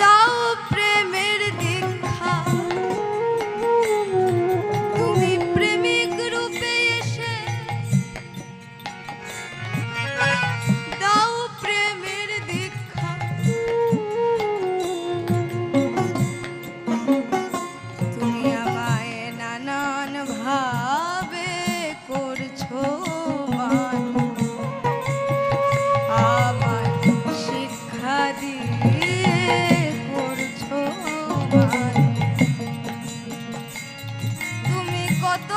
দাও প্রেমের দীক্ষা। তুমি প্রেমিক রূপে এসে দাও প্রেমের দীক্ষা। তুমি আমায় নানান ভাব তুমি কত